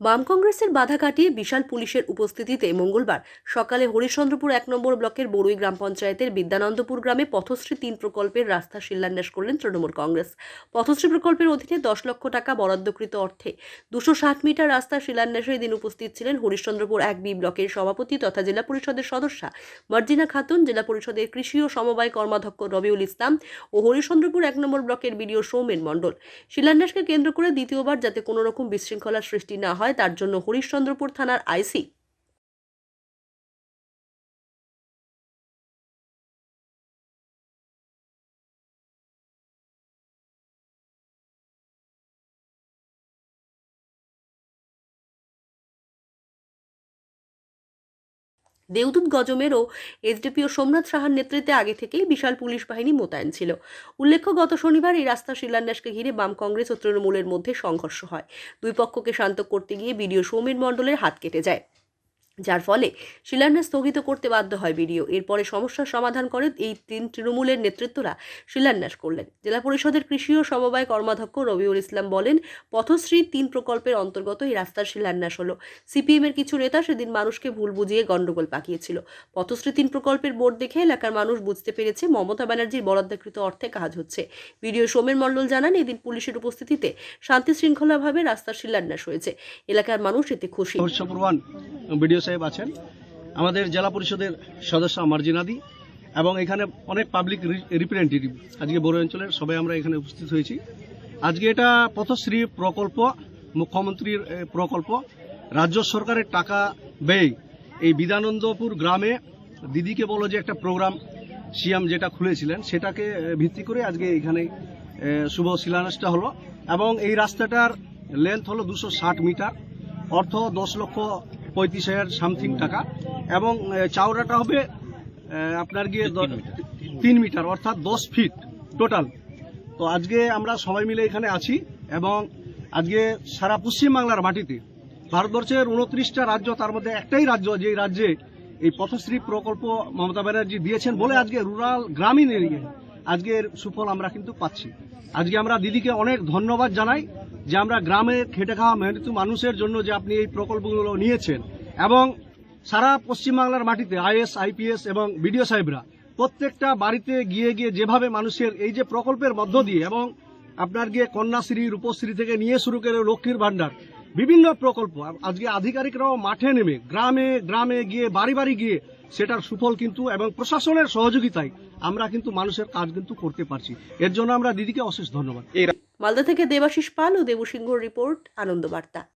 বাম কংগ্রেসের বাধা কাটিয়ে বিশাল পুলিশের উপস্থিতিতে মঙ্গলবার সকালে হরিশ্চন্দ্রপুর এক নম্বর ব্লকের বড়ুই গ্রাম পঞ্চায়েতের বিদ্যানন্দপুর গ্রামে পথশ্রী তিন প্রকল্পের রাস্তা শিলান্যাস করলেন তৃণমূল কংগ্রেস। পথশ্রী প্রকল্পের অধীনে দশ লক্ষ টাকা বরাদ্দকৃত অর্থে দুশো ষাট মিটার রাস্তা শিলান্যাসে এদিন উপস্থিত ছিলেন হরিশ্চন্দ্রপুর এক বি ব্লকের সভাপতি তথা জেলা পরিষদের সদস্যা মার্জিনা খাতুন, জেলা পরিষদের কৃষি ও সমবায় কর্মাধ্যক্ষ রবিউল ইসলাম ও হরিশ্চন্দ্রপুর এক নম্বর ব্লকের বিডিও সৌমেন মণ্ডল। শিলান্যাসকে কেন্দ্র করে দ্বিতীয়বার যাতে কোনো রকম বিশৃঙ্খলার সৃষ্টি না হয় তার জন্য হরিশ্চন্দ্রপুর থানার আইসি দেওদূত গজমেরও ও এসডিপিও সোমনাথ সাহার নেতৃত্বে আগে থেকেই বিশাল পুলিশ বাহিনী মোতায়েন ছিল। উল্লেখ্য, গত শনিবার এই রাস্তা শিলান্যাসকে ঘিরে বাম কংগ্রেস ও তৃণমূলের মধ্যে সংঘর্ষ হয়। দুই পক্ষকে শান্ত করতে গিয়ে বিডিও সৌমেন মণ্ডলের হাত কেটে যায়। যার ফলে শিলান্যাস স্থগিত করতে বাধ্য হয় বিডিও। এরপরে সমস্যার সমাধান করে এই তিন তৃণমূলের নেতৃত্বরা শিলান্যাস করলেন। জেলা পরিষদের কৃষি ও সমবায় কর্মাধ্যক্ষ রবিউল ইসলাম বলেন, পথশ্রী তিন প্রকল্পের অন্তর্গত এই রাস্তার শিলান্যাস হলো। সিপিএমের কিছু নেতা সেদিন মানুষকে ভুল বুঝিয়ে গন্ডগোল পাকিয়েছিল। পথশ্রী তিন প্রকল্পের বোর্ড দেখে এলাকার মানুষ বুঝতে পেরেছে মমতা ব্যানার্জির বরাদ্দকৃত অর্থে কাজ হচ্ছে। বিডিও সোমেন মণ্ডল জানান, এদিন পুলিশের উপস্থিতিতে শান্তি শৃঙ্খলাভাবে রাস্তার শিলান্যাস হয়েছে। এলাকার মানুষ এতে খুশি। সাহেব আছেন। আমাদের জেলা পরিষদের সদস্য মার্জিনাদি এবং এখানে অনেক পাবলিক রিপ্রেজেন্টেটিভ আজকে বড় অঞ্চলের সবাই আমরা এখানে উপস্থিত হয়েছি। আজকে এটা পথশ্রী প্রকল্প, মুখ্যমন্ত্রীর প্রকল্প। রাজ্য সরকারের টাকা ব্যয়। এই বিদানন্দপুর গ্রামে দিদিকে বলো যে একটা প্রোগ্রাম সিএম যেটা খুলেছিলেন, সেটাকে ভিত্তি করে আজকে এখানে শুভ শিলান্যাসটা হলো। এবং এই রাস্তাটার লেন্থ হলো দুশো মিটার। অর্থ দশ লক্ষ পঁয়ত্রিশ হাজার সামথিং টাকা। এবং চাওড়াটা হবে আপনার গিয়ে তিন মিটার। অর্থাৎ দশ ফিট টোটাল। তো আজকে আমরা সবাই মিলে এখানে আছি এবং আজকে সারা পশ্চিমবাংলার মাটিতে ভারতবর্ষের উনত্রিশটা রাজ্য তার মধ্যে একটাই রাজ্য যে রাজ্যে এই পথশ্রী প্রকল্প মমতা ব্যানার্জি দিয়েছেন বলে আজকে রুরাল গ্রামীণ এরিয়ায় আজকের সুফল আমরা কিন্তু পাচ্ছি। আজকে আমরা দিদিকে অনেক ধন্যবাদ জানাই যে আমরা গ্রামে খেটে খাওয়া মেহনতু মানুষের জন্য যে আপনি এই প্রকল্পগুলো নিয়েছেন। এবং সারা পশ্চিমবাংলার মাটিতে আইএস, আইপিএস এবং বিডিও সাহেবরা প্রত্যেকটা বাড়িতে গিয়ে গিয়ে যেভাবে মানুষের এই যে প্রকল্পের মধ্য দিয়ে এবং আপনার গিয়ে কন্যাশ্রী, রূপশ্রী থেকে নিয়ে শুরু করে লক্ষ্মীর ভাণ্ডার, বিভিন্ন প্রকল্প, আজকে আধিকারিকরাও মাঠে নেমে, গ্রামে গ্রামে গিয়ে, বাড়ি বাড়ি গিয়ে সেটার সুফল কিন্তু এবং প্রশাসনের সহযোগিতায় আমরা কিন্তু মানুষের কাজ কিন্তু করতে পারছি। এর জন্য আমরা দিদিকে অশেষ ধন্যবাদ। মালদা থেকে দেবাশিস পাল ও দেবসিংহর রিপোর্ট, আনন্দবার্তা।